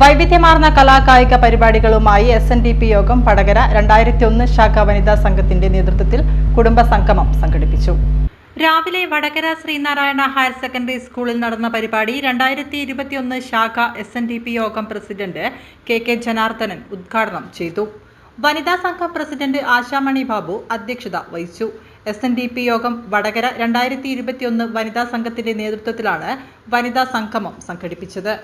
വൈവിധ്യമാർന്ന കലാകായിക പരിപാടികളുമായി എസ് എൻ ഡി പി യോഗം വടകര രണ്ടായിരത്തി ഒന്ന് ശാഖ വനിതാ സംഘത്തിന്റെ നേതൃത്വത്തിൽ കുടുംബ സംഗമം സംഘടിപ്പിച്ചു. രാവിലെ വടകര ശ്രീനാരായണ ഹയർ സെക്കൻഡറി സ്കൂളിൽ നടന്ന പരിപാടി രണ്ടായിരത്തി ഇരുപത്തിയൊന്ന് ശാഖ S N D P Yogam president K K Janardhanan ഉദ്ഘാടനം ചെയ്തു. വനിതാ സംഘം പ്രസിഡന്റ് ആശാമണി ബാബു അധ്യക്ഷത വഹിച്ചു. എസ് എൻ ഡി പി യോഗം വടകര രണ്ടായിരത്തി ഇരുപത്തിയൊന്ന് വനിതാ സംഘത്തിന്റെ നേതൃത്വത്തിലാണ് വനിതാ സംഗമം സംഘടിപ്പിച്ചത്.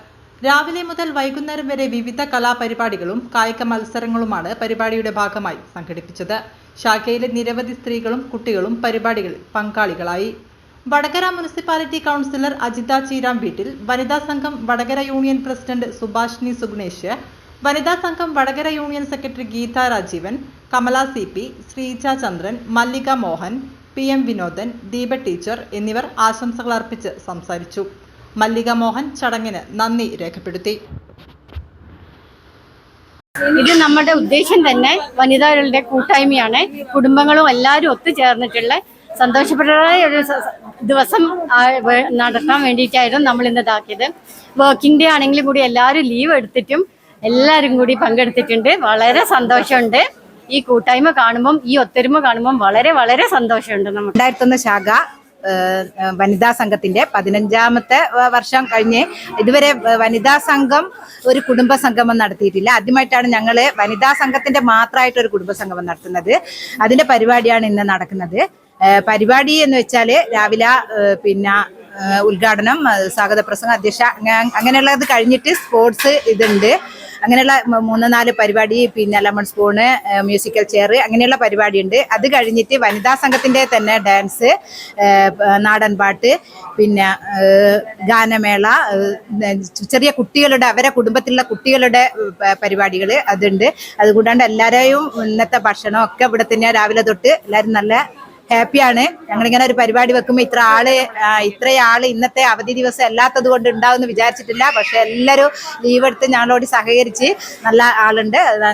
രാവിലെ മുതൽ വൈകുന്നേരം വരെ വിവിധ കലാപരിപാടികളും കായിക മത്സരങ്ങളുമാണ് പരിപാടിയുടെ ഭാഗമായി സംഘടിപ്പിച്ചത്. ശാഖയിലെ നിരവധി സ്ത്രീകളും കുട്ടികളും പരിപാടികളിൽ പങ്കാളികളായി. വടകര മുനിസിപ്പാലിറ്റി കൗൺസിലർ അജിത ചീരാം വീട്ടിൽ വനിതാ സംഘം വടകര യൂണിയൻ പ്രസിഡന്റ് സുഭാഷിനി സുഗ്നേഷ് വനിതാ സംഘം Vadakara union secretary Geetha Rajeevan Kamala C P Sreeja Chandran Mallika Mohan P M Vinodan Deepa teacher എന്നിവർ ആശംസകൾ അർപ്പിച്ച് സംസാരിച്ചു. മല്ലിക മോഹൻ ചടങ്ങിന് നന്ദി രേഖപ്പെടുത്തി. ഇത് നമ്മുടെ ഉദ്ദേശം തന്നെ വനിതകളുടെ കൂട്ടായ്മയാണ്. കുടുംബങ്ങളും എല്ലാവരും ഒത്തുചേർന്നിട്ടുള്ള സന്തോഷപ്രദമായ ഒരു ദിവസം നടത്താൻ വേണ്ടിയിട്ടായിരുന്നു നമ്മൾ ഇന്ന് ഇതാക്കിയത്. വർക്കിംഗ് ഡേ ആണെങ്കിലും കൂടി എല്ലാവരും ലീവ് എടുത്തിട്ടും എല്ലാവരും കൂടി പങ്കെടുത്തിട്ടുണ്ട്. വളരെ സന്തോഷമുണ്ട്. ഈ കൂട്ടായ്മ കാണുമ്പം ഈ ഒത്തൊരുമ കാണുമ്പം വളരെ വളരെ സന്തോഷമുണ്ട് നമ്മൾ രണ്ടായിരത്തൊന്ന് ശാഖ വനിതാ സംഘത്തിന്റെ പതിനഞ്ചാമത്തെ വർഷം കഴിഞ്ഞ് ഇതുവരെ വനിതാ സംഘം ഒരു കുടുംബ സംഗമം നടത്തിയിട്ടില്ല. ആദ്യമായിട്ടാണ് ഞങ്ങൾ വനിതാ സംഘത്തിന്റെ മാത്രമായിട്ട് ഒരു കുടുംബ സംഗമം നടത്തുന്നത്. അതിന്റെ പരിപാടിയാണ് ഇന്ന് നടക്കുന്നത്. പരിപാടി എന്ന് വെച്ചാൽ രാവിലെ പിന്നെ ഉദ്ഘാടനം സ്വാഗത പ്രസംഗം അധ്യക്ഷ അങ്ങനെയുള്ളത് കഴിഞ്ഞിട്ട് സ്പോർട്സ് ഇതുണ്ട്. അങ്ങനെയുള്ള മൂന്ന് നാല് പരിപാടി പിന്നെ ലെമൺ സ്പൂണ് മ്യൂസിക്കൽ ചെയർ അങ്ങനെയുള്ള പരിപാടിയുണ്ട്. അത് കഴിഞ്ഞിട്ട് വനിതാ സംഘത്തിന്റെ തന്നെ ഡാൻസ് നാടൻ പാട്ട് പിന്നെ ഗാനമേള ചെറിയ കുട്ടികളുടെ അവരെ കുടുംബത്തിലുള്ള കുട്ടികളുടെ പരിപാടികൾ അതുണ്ട്. അതുകൂടാണ്ട് എല്ലാവരെയും ഇന്നത്തെ ഭക്ഷണം ഒക്കെ ഇവിടെ തന്നെ രാവിലെ തൊട്ട് എല്ലാവരും നല്ല ഹാപ്പിയാണ്. ഞങ്ങളിങ്ങനെ ഒരു പരിപാടി വെക്കുമ്പോൾ ഇത്ര ആൾ ഇത്രയും ആൾ ഇന്നത്തെ അവധി ദിവസം അല്ലാത്തത് കൊണ്ട് ഉണ്ടാവും എന്ന് വിചാരിച്ചിട്ടില്ല. പക്ഷെ എല്ലാവരും ലീവ് എടുത്ത് ഞങ്ങളോട് സഹകരിച്ച് നല്ല ആളുണ്ട്.